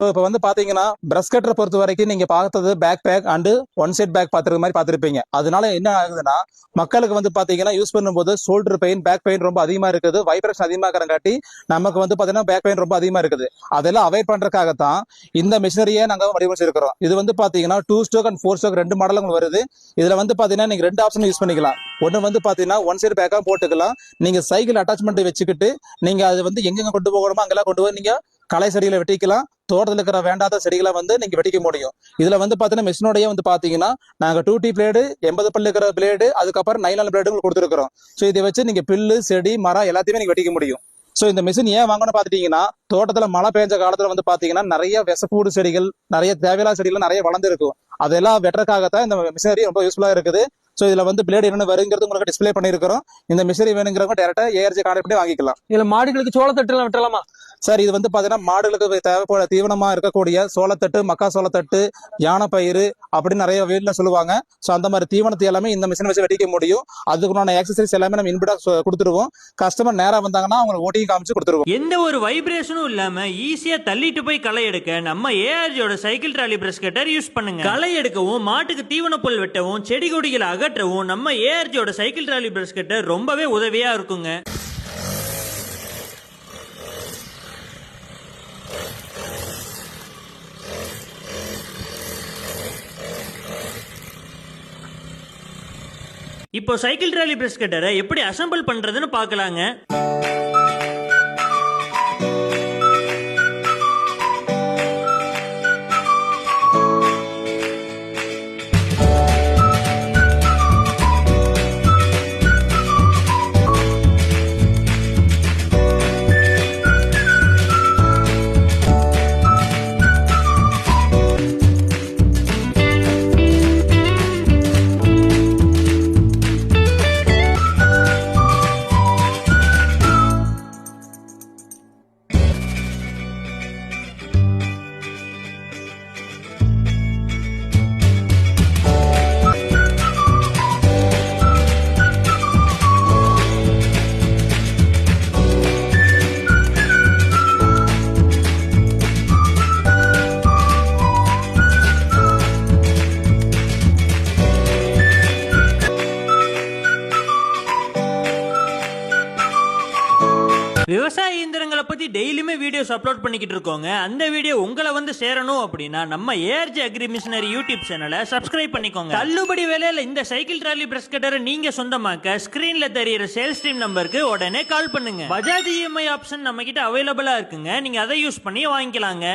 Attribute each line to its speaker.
Speaker 1: So இப்போ வந்து பாத்தீங்கன்னா பிரஷ் கட்டரை பொறுத்த வரைக்கும் நீங்க பார்த்தது back back and one side back பார்த்துருக்க மாதிரி பார்த்துருப்பீங்க அதனால என்ன ஆகுதுன்னா மக்களுக்கு வந்து பாத்தீங்கன்னா யூஸ் பண்ணும்போது ஷோல்டர் பெயின் பேக் பெயின் ரொம்ப அதிகமா இருக்குது. வைப்ரேஷன் அதிகமாகறங்காட்டி நமக்கு வந்து பாத்தீங்கன்னா பேக் பெயின் ரொம்ப அதிகமா இருக்குது. அதெல்லாம் அவாய்ட் பண்றதுக்காகத்தான் இந்த மிஷினரியே நாங்க வடிவமைச்சிருக்கிறோம். இது வந்து பாத்தீங்கன்னா two stroke and four stroke ரெண்டு மாடல் உங்களுக்கு வருது. இதுல வந்து பாத்தீங்கன்னா நீங்க ரெண்டு ஆப்ஷன் யூஸ் பண்ணிக்கலாம். ஒன்று வந்து பார்த்தீங்கன்னா ஒன் சைடு பேக்காக போட்டுக்கலாம். நீங்கள் சைக்கிள் அட்டாச்மெண்ட் வச்சுக்கிட்டு நீங்கள் அது வந்து எங்கெங்க கொண்டு போகணுமோ அங்கெல்லாம் கொண்டு போய் நீங்கள் களை சரியில் வெட்டிக்கலாம். தோட்டத்தில் இருக்கிற வேண்டாத செடிகளை வந்து நீங்க வெட்டிக்க முடியும். இதுல வந்து பாத்தீங்கன்னா மிஷினோடய வந்து பாத்தீங்கன்னா நாங்க டூ டி பிளேடு எண்பது பல்லு இருக்கிற பிளேடு அதுக்கப்புறம் நைலான பிளேடு உங்களுக்கு கொடுத்துருக்கோம் ஸோ இதை வச்சு நீங்க பில்லு செடி மரம் எல்லாத்தையுமே நீங்க வெட்டிக்க முடியும். ஸோ இந்த மிஷின் ஏன் வாங்கணும்னு பார்த்துட்டீங்கன்னா தோட்டத்துல மழை பெஞ்ச காலத்துல வந்து பாத்தீங்கன்னா நிறைய விசப்பூடு செடிகள் நிறைய தேவையில்லாத செடிகள் நிறைய வளர்ந்துருக்கும். அதெல்லாம் வெட்டுறதுக்காகத்தான் இந்த மிஷினரி ரொம்ப யூஸ்ஃபுல்லா இருக்குது. ஸோ இதுல வந்து பிளேடு என்னென்ன வருங்கிறது உங்களுக்கு டிஸ்பிளே பண்ணியிருக்கிறோம். இந்த மிஷினரி வேணுங்கிறவங்க டேரெக்டாக ஏஆர்ஜி கான்டாக்ட் பண்ணி வாங்கிக்கலாம்.
Speaker 2: இதுல மாடுகளுக்கு சோளத்தட்டு எல்லாம் வெட்டலாமா?
Speaker 1: சார் இது வந்து பார்த்தீங்கன்னா மாடுகளுக்கு தேவைப்பட தீவனமா இருக்கக்கூடிய சோளத்தட்டு மக்கா சோளத்தட்டு யானை பயிறு அப்படின்னு நிறைய வீட்டில் சொல்லுவாங்க. ஸோ அந்த மாதிரி தீவனத்தை எல்லாமே இந்த மிஷின் வச்சு வெட்டிக்க முடியும். அதுக்குண்டான எக்ஸசைஸ் எல்லாமே நம்ம இன்பிடா கொடுத்துருவோம். கஸ்டமர் நேராக வந்தாங்கன்னா அவங்க ஓட்டியும் காமிச்சு கொடுத்துருவோம்.
Speaker 3: எந்த ஒரு வைப்ரேஷனும் இல்லாமல் ஈஸியாக தள்ளிட்டு போய் களை எடுக்க நம்ம ஏஆர்ஜியோட cycle trolley brush cutter use பண்ணுங்க. களை எடுக்கவும் மாட்டுக்கு தீவன புல் வெட்டவும் செடி கொடிகளை அகற்றவும் நம்ம ஏஆர்ஜியோட சைக்கிள் ட்ராலி பிரஸ் கட்டர் ரொம்பவே உதவியாக இருக்குங்க. இப்போ சைக்கிள் ட்ராலி பிரஷ் கட்டரை? எப்படி அசம்பிள் பண்றதுன்னு பார்க்கலாங்க. விவசாய இயந்திரங்களை பத்தி டெய்லியுமே வீடியோஸ் அப்லோட் பண்ணிக்கிட்டு இருக்கோங்க. அந்த வீடியோ உங்களை வந்து சேரணும் அப்படின்னா நம்ம ஏஆர்ஜி அக்ரி மிஷினரி யூடியூப் சேனலை சப்ஸ்கிரைப் பண்ணிக்கோங்க. தள்ளுபடி விலையில இந்த சைக்கிள் ட்ராலி பிரஸ் கட்டரை நீங்க சொந்தமாக்க ஸ்கிரீன்ல தெரியிற சேல்ஸ் டீம் நம்பருக்கு உடனே கால் பண்ணுங்க. பஜாஜ் இஎம்ஐ ஆப்ஷன் நம்ம கிட்ட அவைலபிளா இருக்குங்க. நீங்க அதை யூஸ் பண்ணி வாங்கிக்கலாங்க.